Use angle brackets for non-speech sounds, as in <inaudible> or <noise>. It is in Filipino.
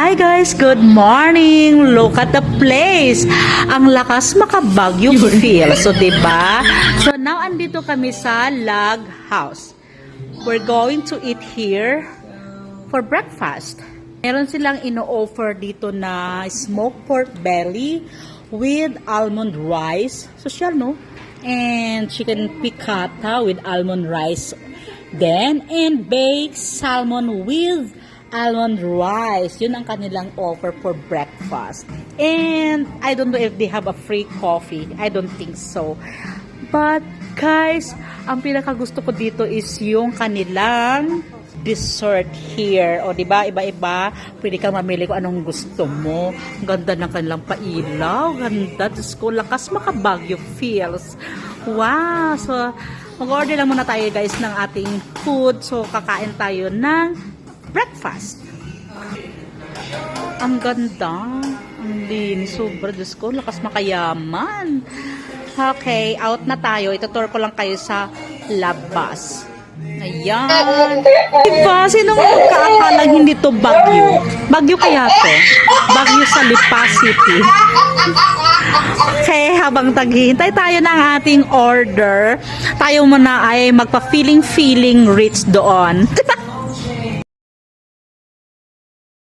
Hi guys, good morning. Look at the place. Ang lakas makabagyo feel. So, 'di ba? So, now andito kami sa Log House. We're going to eat here for breakfast. Meron silang ino-offer dito na smoked pork belly with almond rice. Social, no? And chicken piccata with almond rice. Then, and baked salmon with almond rice. Yun ang kanilang offer for breakfast. And I don't know if they have a free coffee. I don't think so. But guys, ang pinaka gusto ko dito is yung kanilang dessert here. O, di ba? Iba-iba. Pwede kang mamili kung anong gusto mo. Ang ganda ng kanilang pailaw. Ganda. Diyos ko, lakas makabagyo feels. Wow! So, mag-order lang muna tayo guys ng ating food. So, kakain tayo ng breakfast. Ang ganda. Ang linis. Sobra. Diyos ko, lakas makayaman. Okay, out na tayo. Itutur ko lang kayo sa labas. Ayan. Diba? Sino mo magkaakalang hindi to Bagyo? Bagyo kaya to? Bagyo sa Lipa City. Okay, habang taghihintay tayo ng ating order, tayo muna ay magpa-feeling-feeling rich doon. <laughs>